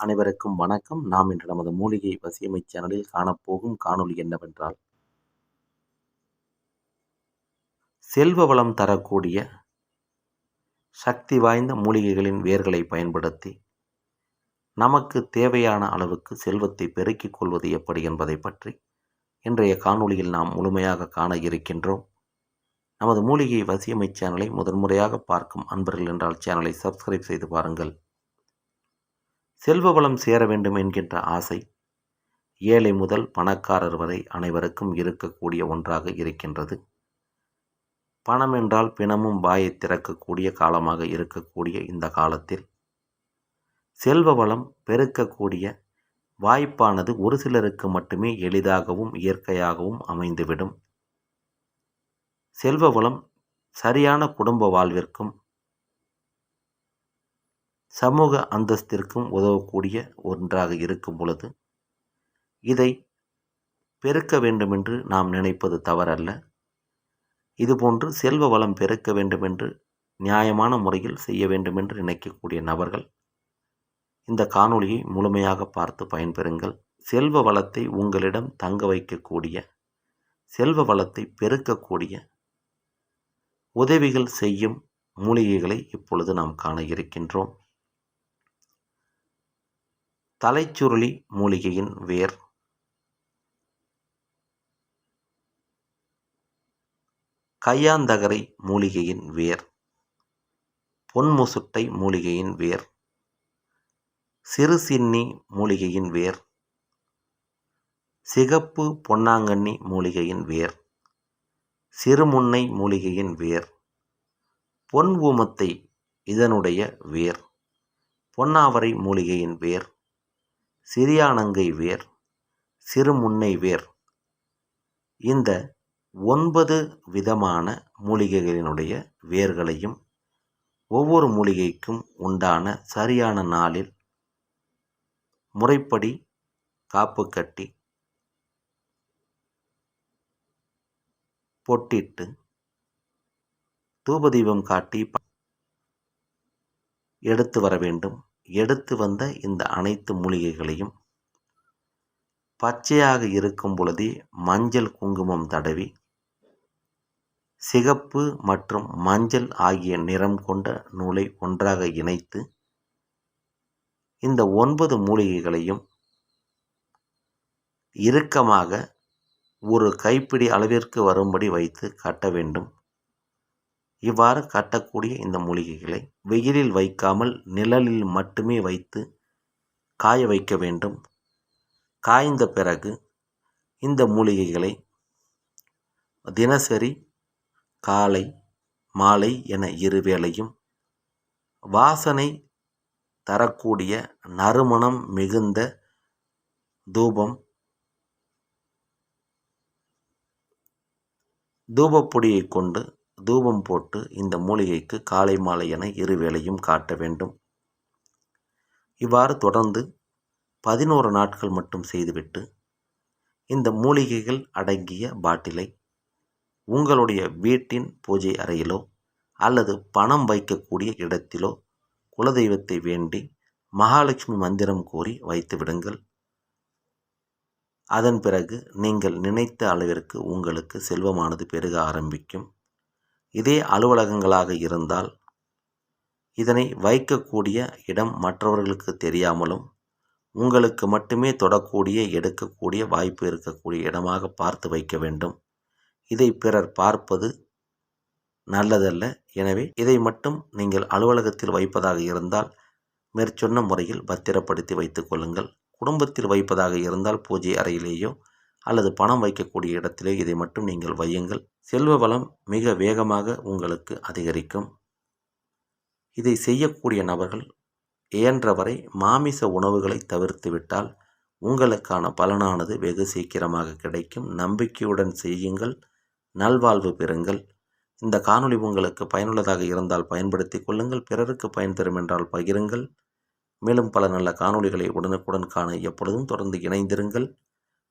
அனைவருக்கும் வணக்கம். நாம் இன்று நமது மூலிகை வசியமை சேனலில் காணப்போகும் காணொளி என்னவென்றால் செல்வ வளம் தரக்கூடிய சக்தி வாய்ந்த மூலிகைகளின் வேர்களை பயன்படுத்தி நமக்கு தேவையான அளவுக்கு செல்வத்தை பெருக்கிக் கொள்வது எப்படி என்பதை பற்றி இன்றைய காணொளியில் நாம் முழுமையாக காண இருக்கின்றோம். நமது மூலிகை வசியமை சேனலை முதன்முறையாக பார்க்கும் அன்பர்கள் என்றால் சேனலை சப்ஸ்கிரைப் செய்து பாருங்கள். செல்வ வளம் சேர வேண்டும் என்கின்ற ஆசை ஏழை முதல் பணக்காரர் வரை அனைவருக்கும் இருக்கக்கூடிய ஒன்றாக இருக்கின்றது. பணம் என்றால் பிணமும் வாயை திறக்கக்கூடிய காலமாக இருக்கக்கூடிய இந்த காலத்தில் செல்வ வளம் பெருக்கக்கூடிய வாய்ப்பானது ஒரு சிலருக்கு மட்டுமே எளிதாகவும் இயற்கையாகவும் அமைந்துவிடும். செல்வ வளம் சரியான குடும்ப வாழ்விற்கும் சமூக அந்தஸ்திற்கும் உதவக்கூடிய ஒன்றாக இருக்கும் பொழுது இதை பெருக்க வேண்டுமென்று நாம் நினைப்பது தவறல்ல. இதுபோன்று செல்வ வளம் பெருக்க வேண்டுமென்று நியாயமான முறையில் செய்ய வேண்டுமென்று நினைக்கக்கூடிய நபர்கள் இந்த காணொளியை முழுமையாக பார்த்து பயன்பெறுங்கள். செல்வ வளத்தை உங்களிடம் தங்க வைக்கக்கூடிய செல்வ வளத்தை பெருக்கக்கூடிய உதவிகள் செய்யும் மூலிகைகளை இப்பொழுது நாம் காண இருக்கின்றோம். தலைச்சுருளி மூலிகையின் வேர். கையாந்தகரை மூலிகையின் வேர். பொன்முசுட்டை மூலிகையின் வேர். சிறு சின்னி மூலிகையின் வேர். சிகப்பு பொன்னாங்கண்ணி மூலிகையின் வேர். சிறுமுன்னை மூலிகையின் வேர். பொன் ஊமத்தை இதனுடைய வேர். பொன்னாவரை மூலிகையின் வேர். சிறியானங்கை வேர் சிறுமுன்னை வேர். இந்த ஒன்பது விதமான மூலிகைகளினுடைய வேர்களையும் ஒவ்வொரு மூலிகைக்கும் உண்டான சரியான நாளில் முறைப்படி காப்பு கட்டி பொட்டிட்டு தூபதீபம் காட்டி எடுத்து வர வேண்டும். எடுத்து வந்த இந்த அனைத்து மூலிகைகளையும் பச்சையாக இருக்கும் பொழுதே மஞ்சள் குங்குமம் தடவி சிகப்பு மற்றும் மஞ்சள் ஆகிய நிறம் கொண்ட நூலை ஒன்றாக இணைத்து இந்த ஒன்பது மூலிகைகளையும் இறுக்கமாக ஒரு கைப்பிடி அளவிற்கு வரும்படி வைத்து கட்ட வேண்டும். இவ்வாறு கட்டக்கூடிய இந்த மூலிகைகளை வெயிலில் வைக்காமல் நிழலில் மட்டுமே வைத்து காய வைக்க வேண்டும். காய்ந்த பிறகு இந்த மூலிகைகளை தினசரி காலை மாலை என இருவேளையும் வாசனை தரக்கூடிய நறுமணம் மிகுந்த தூபம் தூபப்பொடியை கொண்டு தூபம் போட்டு இந்த மூலிகைக்கு காலை மாலை என இருவேளையும் காட்ட வேண்டும். இவ்வாறு தொடர்ந்து பதினோரு நாட்கள் மட்டும் செய்துவிட்டு இந்த மூலிகைகள் அடங்கிய பாட்டிலை உங்களுடைய வீட்டின் பூஜை அறையிலோ அல்லது பணம் வைக்கக்கூடிய இடத்திலோ குலதெய்வத்தை வேண்டி மகாலட்சுமி மந்திரம் கூறி வைத்து விடுங்கள். அதன் பிறகு நீங்கள் நினைத்த அளவிற்கு உங்களுக்கு செல்வமானது பெருக ஆரம்பிக்கும். இதே அலுவலகங்களாக இருந்தால் இதனை வைக்கக்கூடிய இடம் மற்றவர்களுக்கு தெரியாமலும் உங்களுக்கு மட்டுமே தொடக்கூடிய எடுக்கக்கூடிய வாய்ப்பு இருக்கக்கூடிய இடமாக பார்த்து வைக்க வேண்டும். இதை பிறர் பார்ப்பது நல்லதல்ல. எனவே இதை மட்டும் நீங்கள் அலுவலகத்தில் வைப்பதாக இருந்தால் மேற்சொன்ன முறையில் பத்திரப்படுத்தி வைத்து கொள்ளுங்கள். குடும்பத்தில் வைப்பதாக இருந்தால் பூஜை அறையிலேயோ அல்லது பணம் வைக்கக்கூடிய இடத்திலே இதை மட்டும் நீங்கள் வையுங்கள். செல்வ வளம் மிக வேகமாக உங்களுக்கு அதிகரிக்கும். இதை செய்யக்கூடிய நபர்கள் இயன்றவரை மாமிச உணவுகளை தவிர்த்துவிட்டால் உங்களுக்கான பலனானது வெகு சீக்கிரமாக கிடைக்கும். நம்பிக்கையுடன் செய்யுங்கள். நல்வாழ்வு பெறுங்கள். இந்த காணொளி உங்களுக்கு பயனுள்ளதாக இருந்தால் பயன்படுத்தி கொள்ளுங்கள். பிறருக்கு பயன் தரும் என்றால் பகிருங்கள். மேலும் பல நல்ல காணொளிகளை உடனுக்குடன் காண எப்பொழுதும் தொடர்ந்து இணைந்திருங்கள்.